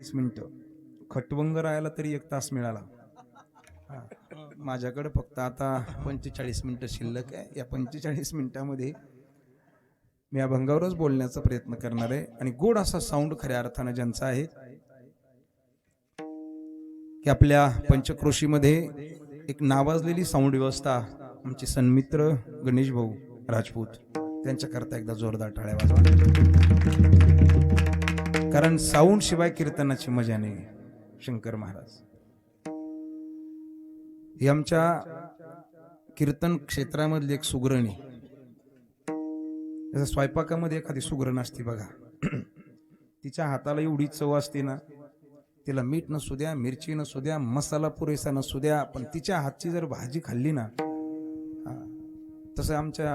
वीस मिनिटं. खटवंग राहायला तरी एक तास मिळाला. माझ्याकडे फक्त आता पंचेचाळीस मिनटं शिल्लक आहे. या पंचेचाळीस मिनिटामध्ये मी अभंगावरच बोलण्याचा प्रयत्न करणार आहे. आणि गोड असा साऊंड खऱ्या अर्थानं ज्यांचा आहे की आपल्या पंचक्रोशीमध्ये एक नावाजलेली साऊंड व्यवस्था आमचे सन्मित्र गणेश भाऊ राजपूत त्यांच्याकरता एकदा जोरदार टाळ्या वाजवा. कारण साऊंड शिवाय कीर्तनाची मजा नाही शंकर महाराज. ही आमच्या कीर्तन क्षेत्रामधली एक सुगरणी. जसं स्वयंपाकामध्ये एखादी सुगरण असते बघा. तिच्या हाताला एवढी चव असते ना तिला मीठ नसू द्या मिरची नसू द्या मसाला पुरेसा नसू द्या पण तिच्या हातची जर भाजी खाल्ली ना तसं आमच्या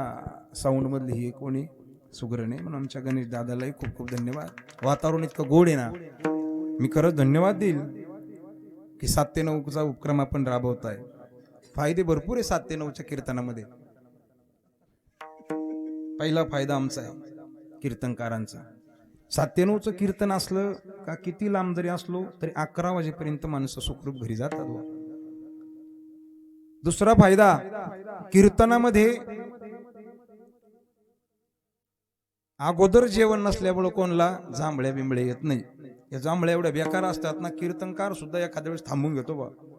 साऊंडमधली ही कोणी सुगरण म्हणून आमच्या गणेश दादालाही खूप खूप धन्यवाद. वातावरण इतकं गोड आहे ना. मी खरंच धन्यवाद देईल की सात ते नऊचा उपक्रम आपण राबवत आहे फायदे भरपूर आहे सात ते नऊच्या कीर्तनामध्ये. पहिला फायदा आमचा आहे कीर्तनकारांचा. सात ते नऊचं कीर्तन असलं का किती लांब जरी असलो तरी अकरा वाजेपर्यंत माणसं सुखरूप घरी जातात दुसरा फायदा कीर्तनामध्ये अगोदर जेवण नसल्यामुळं कोणला जांभळ्या बिंबळे येत नाही. या जांभळ्या एवढ्या बेकार असतात ना कीर्तनकार सुद्धा एखाद्या वेळेस थांबून घेतो बा.